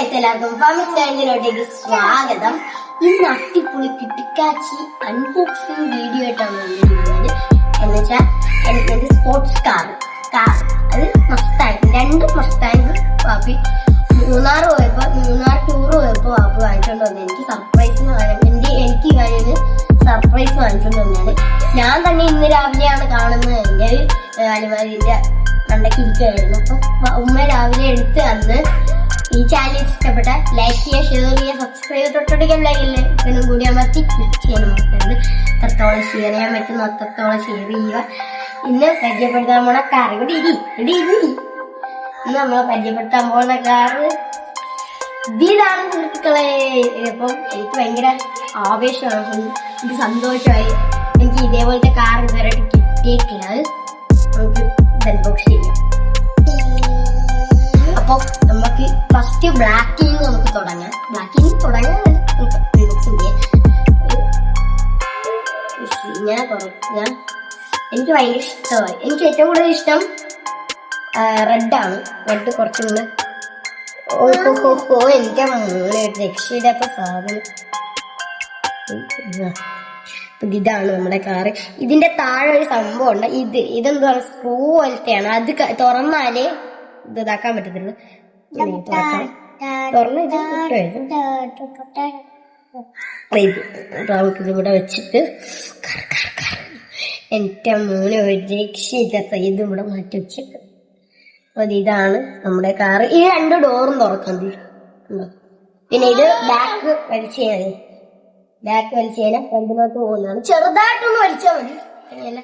എല്ലാവർക്കും ഫാമിക് ചാനലിലോട്ടേക്ക് സ്വാഗതം. ഇന്ന് അട്ടിപ്പൊളി കിട്ടിക്കാച്ചി അൺബോക്സിംഗ് വീഡിയോ ആയിട്ടാണ് എന്ന് വെച്ചാൽ എനിക്ക് സ്പോർട്സ് കാർ കാർ അത് മസ്താങ് രണ്ട് മസ്താങ് വാപ്പി. മൂന്നാർ പോയപ്പോ മൂന്നാർ ടൂർ പോയപ്പോ വാപ്പി വാങ്ങിച്ചോണ്ട് വന്നു. എനിക്ക് സർപ്രൈസ് എന്റെ എനിക്ക് ഇവന് സർപ്രൈസ് വാങ്ങിച്ചോണ്ട് വന്നാണ് ഞാൻ തന്നെ ഇന്ന് രാവിലെയാണ് കാണുന്നത്. എന്റെ അനിമാരിന്റെ കണ്ടൊക്കെ ഇരിക്കുകയായിരുന്നു അപ്പൊ ഉമ്മ രാവിലെ എടുത്ത് തന്ന് ഈ ചാനൽ ഇഷ്ടപ്പെട്ട ലൈക്ക് ചെയ്യുക ഷെയർ ചെയ്യുക സബ്സ്ക്രൈബ് തൊട്ടടിക്കാൻ ലൈക്കില്ലേ ഇതിനും കൂടി അമർത്തി ക്ലിക്ക് ചെയ്യാൻ മറക്കരുത്. അത്രത്തോളം ഷെയർ ചെയ്യാൻ പറ്റുന്ന അത്രത്തോളം ഷെയർ ചെയ്യുക. ഇന്ന് പരിചയപ്പെടുത്താൻ പോണ കാറ് ഇവിടെ ഇരി ഇവിടെ ഇരി ഇന്ന് നമ്മൾ പരിചയപ്പെടുത്താൻ പോകുന്ന കാറ് ഇതാണ് സുഹൃത്തുക്കളെ. അപ്പം എനിക്ക് ഭയങ്കര ആവേശമാണ്. എനിക്ക് സന്തോഷമായി എനിക്ക് ഇതേപോലത്തെ കാർ ഇതുവരെ കിട്ടിയിട്ടില്ല. അത് നമുക്ക് അൺബോക്സ് ചെയ്യാം അപ്പൊ നമുക്ക് ഫസ്റ്റ് ബ്ലാക്കിങ് നമുക്ക് തുടങ്ങാം. ബ്ലാക്കിങ് തുടങ്ങാൻ ചെയ്യാം ഇങ്ങനെ എനിക്ക് ഭയങ്കര ഇഷ്ടമായി. എനിക്ക് ഏറ്റവും കൂടുതൽ ഇഷ്ടം റെഡാണ് റെഡ് കുറച്ചും കൂടെ ഓ മോനെ രക്ഷയില്ലാത്ത സാധനം ഇതാണ് നമ്മുടെ കാറ്. ഇതിന്റെ താഴെ ഒരു സംഭവം ഉണ്ട് ഇത് ഇതെന്താ സ്ക്രൂ പോലത്തെയാണ്. അത് തുറന്നാലേ ഇത് ഇതാക്കാൻ പറ്റത്തുള്ളൂ ഇങ്ങനെ തുറന്ന് ഇത് കിട്ടുമായിരുന്നു ഇത് അപ്പൊ നമുക്കിത് ഇവിടെ വെച്ചിട്ട്. എന്റെ മോനെ ഒരു രക്ഷയില്ലാത്ത ഇത് ഇവിടെ മാറ്റി വെച്ചിട്ട്. അപ്പൊ ഇതാണ് നമ്മുടെ കാറ് ഈ രണ്ട് ഡോറും തുറക്കാൻ ഉണ്ടോ പിന്നെ ഇത് ബാക്ക് വലിച്ചു കഴിഞ്ഞാൽ ബാക്ക് വലിച്ചു കഴിഞ്ഞാൽ ഫ്രണ്ടിലോട്ട് പോകുന്നതാണ്. ചെറുതായിട്ടൊന്ന് വലിച്ചാൽ മതി. അങ്ങനെയല്ല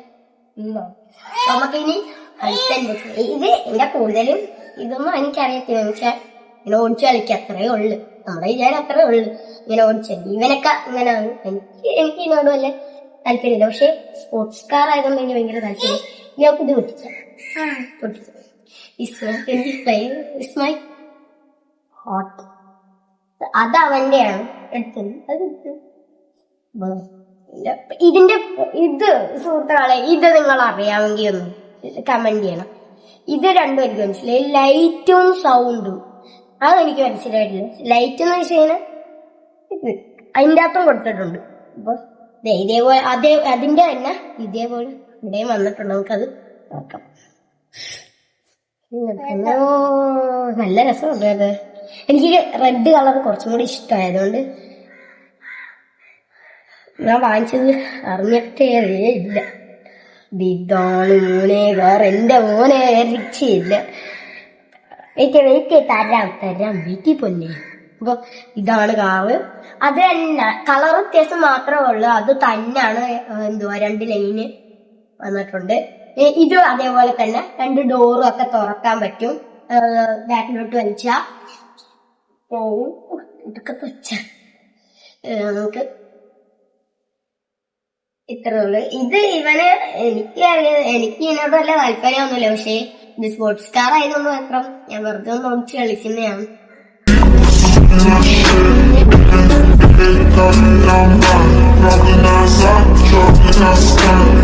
നമുക്കിനി ഇത് എന്റെ കൂടുതലും ഇതൊന്നും എനിക്കറിയത്തില്ല. പക്ഷെ ഇങ്ങനെ ഓടിച്ചു കളിക്കുക അത്രേ ഉള്ളു. നമ്മുടെ വിചാരം അത്രേ ഉള്ളു. ഇങ്ങനെ ഓടിച്ചു ഇവനൊക്കെ ഇങ്ങനെയാണ്. എനിക്ക് എനിക്ക് ഇതിനോട് വല്ല താല്പര്യമില്ല. പക്ഷെ സ്പോർട്സ് കാർ ആയതുകൊണ്ട് എനിക്ക് ഭയങ്കര താല്പര്യം ഞാൻ ഇത് പൊട്ടിക്കാം. പൊട്ടിക്കാം. മൈ ഹോട്ട് അത് അവന്റെയാണ്. എടുത്തത്. അത്. ഇതിന്റെ ഇത് സുഹൃത്തുക്കളെ ഇത് നിങ്ങൾ അറിയാമെങ്കിൽ ഒന്ന് കമന്റ് ചെയ്യണം. ഇത് രണ്ടും എനിക്ക് മനസ്സിലായി. ലൈറ്റും സൗണ്ടും അത് എനിക്ക് മനസ്സിലായിട്ടില്ല ലൈറ്റ് എന്ന് വെച്ച് കഴിഞ്ഞാൽ ഇത് അതിന്റെ അർത്ഥം കൊടുത്തിട്ടുണ്ട്. അപ്പൊ ഇതേപോലെ അതേ അതിന്റെ തന്നെ ഇതേപോലെ ഇവിടെയും വന്നിട്ടുണ്ട്. നമുക്കത് നോക്കാം. നല്ല രസമുണ്ട് അത്. എനിക്ക് റെഡ് കളർ കുറച്ചും കൂടി ഇഷ്ടമായതുകൊണ്ട് ഞാൻ വാങ്ങിച്ചത് അറിഞ്ഞിട്ടേ ഇല്ല. ഇതാണ് മോനെ വേറെ എന്റെ മോനെ രക്ഷയില്ല വെയിറ്റ് വെയിറ്റ് തരാം തരാം വീട്ടിൽ പൊന്നെ. അപ്പൊ ഇതാണ് കാവ്. അത് തന്നെ കളർ വ്യത്യാസം മാത്രമേ ഉള്ളൂ. അത് തന്നെയാണ് എന്തുവാ രണ്ട് ലൈന് വന്നിട്ടുണ്ട്. ഇത് അതേപോലെ തന്നെ രണ്ട് ഡോറും ഒക്കെ തുറക്കാൻ പറ്റും. ബാക്കിലോട്ട് വലിച്ച. പോവും ഇതൊക്കെ വെച്ച നമുക്ക് ഇത്രേ ഉള്ളൂ. ഇത് ഇവന് എനിക്ക് എനിക്ക് ഇതിനോട് വല്ല താല്പര്യമൊന്നുമില്ല. പക്ഷേ ഇത് സ്പോർട്സ് കാർ ആയതുകൊണ്ട് മാത്രം ഞാൻ വെറുതെ ഒന്ന് നോക്കി കളിക്കുന്നതാണ്. Outside,